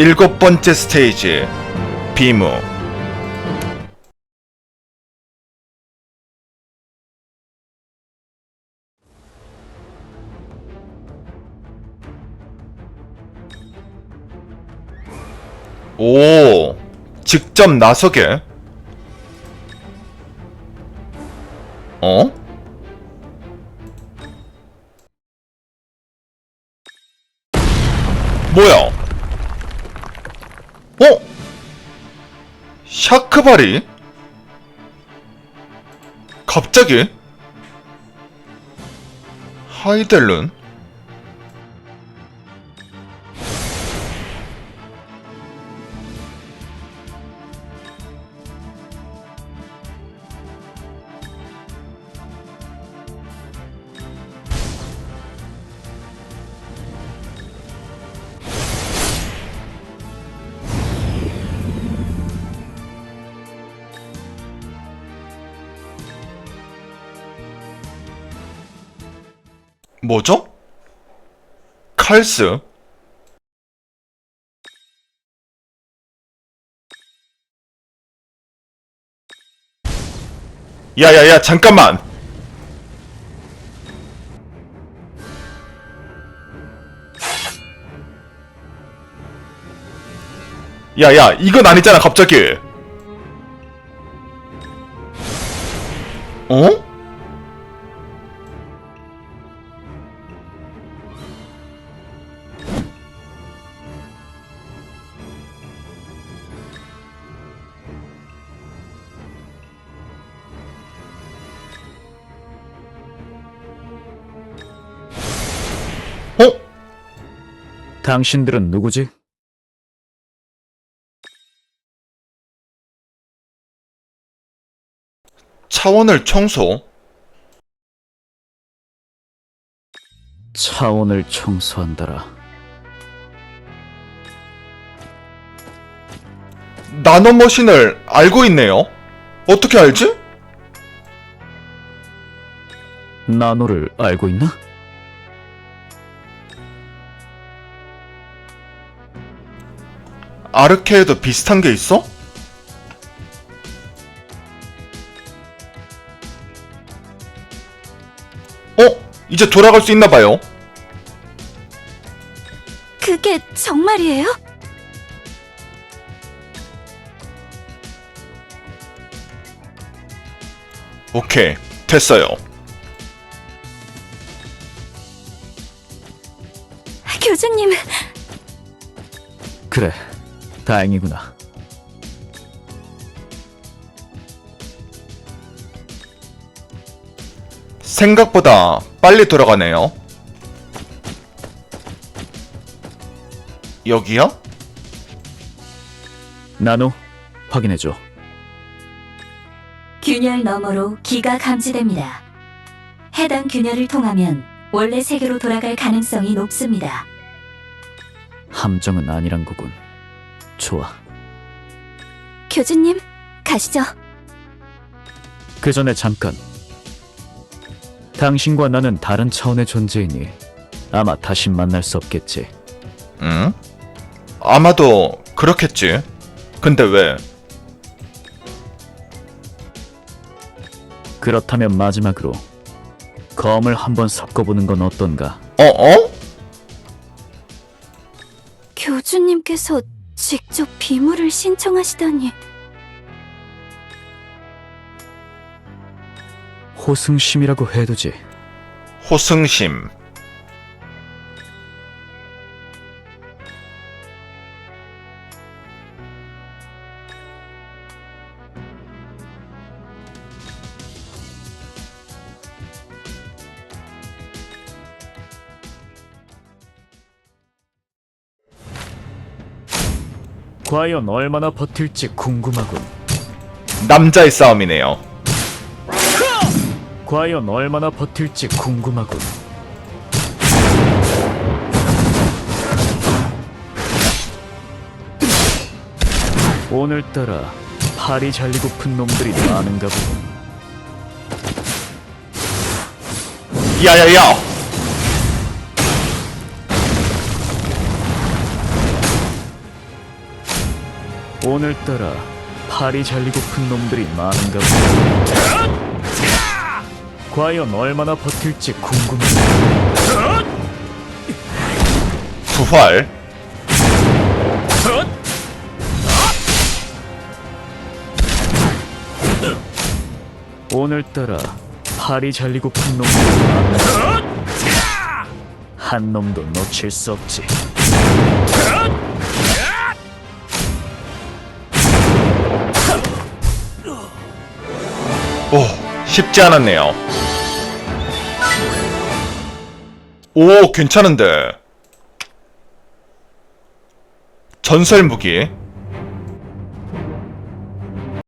일곱 번째 스테이지 비무 오 직접 나서게 어? 뭐야? 샤크바리? 갑자기? 하이델룬? 뭐죠? 칼스? 야야야 잠깐만 야야 이건 아니잖아 갑자기 어? 어? 당신들은 누구지? 차원을 청소? 차원을 청소한다라. 나노머신을 알고 있네요. 어떻게 알지? 나노를 알고 있나? 아르케에도 비슷한 게 있어? 어? 이제 돌아갈 수 있나 봐요. 그게 정말이에요? 오케이, 됐어요. 교주님, 그래, 다행이구나. 생각보다 빨리 돌아가네요. 여기요? 나노, 확인해줘. 균열 너머로 기가 감지됩니다. 해당 균열을 통하면 원래 세계로 돌아갈 가능성이 높습니다. 함정은 아니란 거군. 좋아. 교주님, 가시죠. 그 전에 잠깐. 당신과 나는 다른 차원의 존재이니 아마 다시 만날 수 없겠지. 응? 아마도 그렇겠지. 근데 왜? 그렇다면 마지막으로 검을 한번 섞어보는 건 어떤가? 어, 어? 교주님께서 직접 비물을 신청하시다니. 호승심이라고 해두지. 호승심. 과연 얼마나 버틸지 궁금하군. 남자의 싸움이네요. 과연 얼마나 버틸지 궁금하군. 오늘따라 팔이 잘리고픈 놈들이 많은가 보군. 야야야! 오늘따라 팔이 잘리고픈 놈들이 많은가 보다. 과연 얼마나 버틸지 궁금하다. 부활. 오늘따라 팔이 잘리고픈 놈들이 많은가 한 놈도 놓칠 수 없지. 쉽지 않았네요. 오, 괜찮은데. 전설 무기.